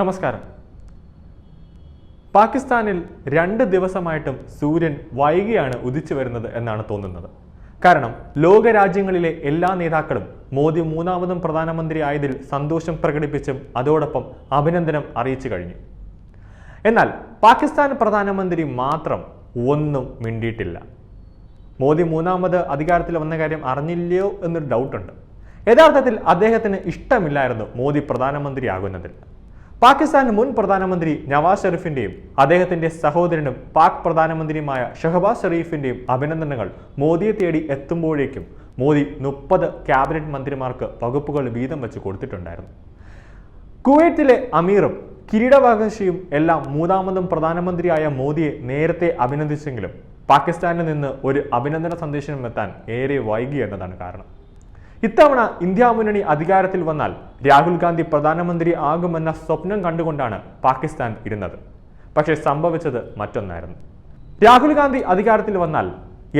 നമസ്കാരം. പാകിസ്ഥാനിൽ രണ്ട് ദിവസമായിട്ടും സൂര്യൻ വൈകിയാണ് ഉദിച്ചു വരുന്നത് എന്നാണ് തോന്നുന്നത്. കാരണം ലോകരാജ്യങ്ങളിലെ എല്ലാ നേതാക്കളും മോദി മൂന്നാമതും പ്രധാനമന്ത്രി ആയതിൽ സന്തോഷം പ്രകടിപ്പിച്ചും അതോടൊപ്പം അഭിനന്ദനം അറിയിച്ചു കഴിഞ്ഞു. എന്നാൽ പാകിസ്ഥാൻ പ്രധാനമന്ത്രി മാത്രം ഒന്നും മിണ്ടിയിട്ടില്ല. മോദി മൂന്നാമത് അധികാരത്തിൽ വന്ന കാര്യം അറിഞ്ഞില്ലയോ എന്നൊരു ഡൗട്ടുണ്ട് യഥാർത്ഥത്തിൽ അദ്ദേഹത്തിന് ഇഷ്ടമില്ലായിരുന്നു മോദി പ്രധാനമന്ത്രിയാകുന്നതിൽ. പാകിസ്ഥാൻ മുൻ പ്രധാനമന്ത്രി നവാസ് ഷെരീഫിന്റെയും അദ്ദേഹത്തിന്റെ സഹോദരനും പാക് പ്രധാനമന്ത്രിയുമായ ഷഹബാസ് ഷെറീഫിന്റെയും അഭിനന്ദനങ്ങൾ മോദിയെ തേടി എത്തുമ്പോഴേക്കും മോദി മുപ്പത് ക്യാബിനറ്റ് മന്ത്രിമാർക്ക് വകുപ്പുകൾ വീതം വെച്ച് കൊടുത്തിട്ടുണ്ടായിരുന്നു. കുവൈറ്റിലെ അമീറും കിരീടവകാശിയും എല്ലാം മൂന്നാമതും പ്രധാനമന്ത്രിയായ മോദിയെ നേരത്തെ അഭിനന്ദിച്ചെങ്കിലും പാകിസ്ഥാനിൽ നിന്ന് ഒരു അഭിനന്ദന സന്ദേശം എത്താൻ ഏറെ വൈകി എന്നതാണ് കാരണം. ഇത്തവണ ഇന്ത്യ മുന്നണി അധികാരത്തിൽ വന്നാൽ രാഹുൽ ഗാന്ധി പ്രധാനമന്ത്രി ആകുമെന്ന സ്വപ്നം കണ്ടുകൊണ്ടാണ് പാകിസ്ഥാൻ ഇരുന്നത്. പക്ഷേ സംഭവിച്ചത് മറ്റൊന്നായിരുന്നു. രാഹുൽ ഗാന്ധി അധികാരത്തിൽ വന്നാൽ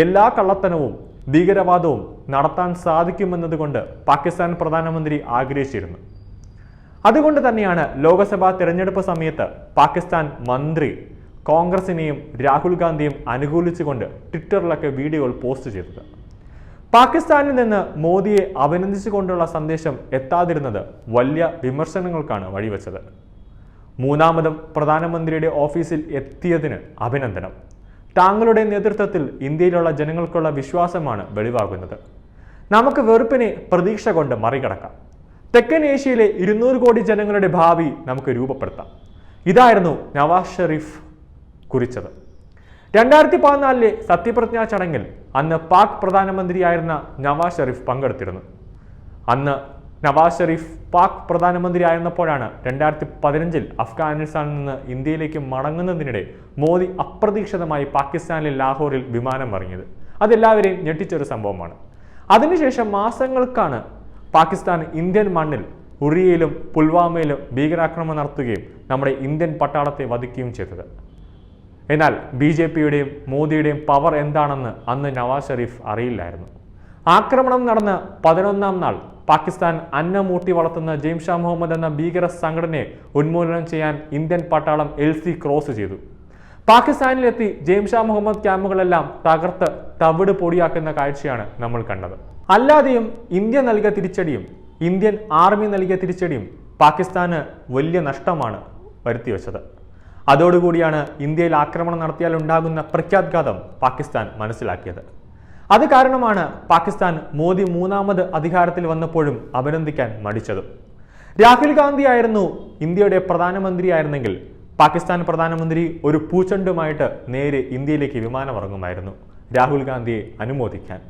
എല്ലാ കള്ളത്തനവും ഭീകരവാദവും നടത്താൻ സാധിക്കുമെന്നതുകൊണ്ട് പാകിസ്ഥാൻ പ്രധാനമന്ത്രി ആഗ്രഹിച്ചിരുന്നു. അതുകൊണ്ട് തന്നെയാണ് ലോക്സഭാ തിരഞ്ഞെടുപ്പ് സമയത്ത് പാകിസ്ഥാൻ മന്ത്രി കോൺഗ്രസിനെയും രാഹുൽ ഗാന്ധിയും അനുകൂലിച്ചുകൊണ്ട് ട്വിറ്ററിലൊക്കെ വീഡിയോകൾ പോസ്റ്റ് ചെയ്തത്. പാകിസ്ഥാനിൽ നിന്ന് മോദിയെ അഭിനന്ദിച്ചുകൊണ്ടുള്ള സന്ദേശം എത്താതിരുന്നത് വലിയ വിമർശനങ്ങൾക്കാണ് വഴിവെച്ചത്. മൂന്നാമതും പ്രധാനമന്ത്രിയുടെ ഓഫീസിൽ എത്തിയതിന് അഭിനന്ദനം. താങ്കളുടെ നേതൃത്വത്തിൽ ഇന്ത്യയിലുള്ള ജനങ്ങൾക്കുള്ള വിശ്വാസമാണ് വെളിവാകുന്നത്. നമുക്ക് വെറുപ്പിനെ പ്രതീക്ഷ കൊണ്ട് മറികടക്കാം. തെക്കൻ ഏഷ്യയിലെ ഇരുന്നൂറ് കോടി ജനങ്ങളുടെ ഭാവി നമുക്ക് രൂപപ്പെടുത്താം. ഇതായിരുന്നു നവാസ് ഷെറീഫ് കുറിച്ചത്. രണ്ടായിരത്തി പതിനാലിലെ സത്യപ്രതിജ്ഞാ ചടങ്ങിൽ അന്ന് പാക് പ്രധാനമന്ത്രിയായിരുന്ന നവാസ് ഷെരീഫ് പങ്കെടുത്തിരുന്നു. അന്ന് നവാസ് ഷെരീഫ് പാക് പ്രധാനമന്ത്രി ആയിരുന്നപ്പോഴാണ് രണ്ടായിരത്തി പതിനഞ്ചിൽ അഫ്ഗാനിസ്ഥാനിൽ നിന്ന് ഇന്ത്യയിലേക്ക് മടങ്ങുന്നതിനിടെ മോദി അപ്രതീക്ഷിതമായി പാകിസ്ഥാനിലെ ലാഹോറിൽ വിമാനം ഇറങ്ങിയത്. അതെല്ലാവരെയും ഞെട്ടിച്ചൊരു സംഭവമാണ്. അതിനുശേഷം മാസങ്ങൾക്കാണ് പാകിസ്ഥാൻ ഇന്ത്യൻ മണ്ണിൽ ഉറിയയിലും പുൽവാമയിലും ഭീകരാക്രമണം നടത്തുകയും നമ്മുടെ ഇന്ത്യൻ പട്ടാളത്തെ വധിക്കുകയും ചെയ്തത്. എന്നാൽ ബി ജെ പിയുടെയും മോദിയുടെയും പവർ എന്താണെന്ന് അന്ന് നവാസ് ഷെരീഫ് അറിയില്ലായിരുന്നു. ആക്രമണം നടന്ന് പതിനൊന്നാം നാൾ പാകിസ്ഥാൻ അന്നമൂട്ടി വളർത്തുന്ന ജെയിംഷാ മുഹമ്മദ് എന്ന ഭീകര സംഘടനയെ ഉന്മൂലനം ചെയ്യാൻ ഇന്ത്യൻ പട്ടാളം എൽ സി ക്രോസ് ചെയ്തു. പാകിസ്ഥാനിലെത്തി ജെയിംഷാ മുഹമ്മദ് ക്യാമ്പുകളെല്ലാം തകർത്ത് തവിട് പൊടിയാക്കുന്ന കാഴ്ചയാണ് നമ്മൾ കണ്ടത്. അല്ലാതെയും ഇന്ത്യ നൽകിയ തിരിച്ചടിയും ഇന്ത്യൻ ആർമി നൽകിയ തിരിച്ചടിയും പാകിസ്ഥാന് വലിയ നഷ്ടമാണ് വരുത്തിവെച്ചത്. അതോടുകൂടിയാണ് ഇന്ത്യയിൽ ആക്രമണം നടത്തിയാൽ ഉണ്ടാകുന്ന പ്രഖ്യാഘാതം പാകിസ്ഥാൻ മനസ്സിലാക്കിയത്. അത് കാരണമാണ് പാകിസ്ഥാൻ മോദി മൂന്നാമത് അധികാരത്തിൽ വന്നപ്പോഴും അഭിനന്ദിക്കാൻ മടിച്ചത്. രാഹുൽ ഗാന്ധി ആയിരുന്നു ഇന്ത്യയുടെ പ്രധാനമന്ത്രിയായിരുന്നെങ്കിൽ പാകിസ്ഥാൻ പ്രധാനമന്ത്രി ഒരു പൂച്ചണ്ടുമായിട്ട് നേരെ ഇന്ത്യയിലേക്ക് വിമാനമിറങ്ങുമായിരുന്നു. രാഹുൽ ഗാന്ധിയെ അനുമോദിക്കാൻ.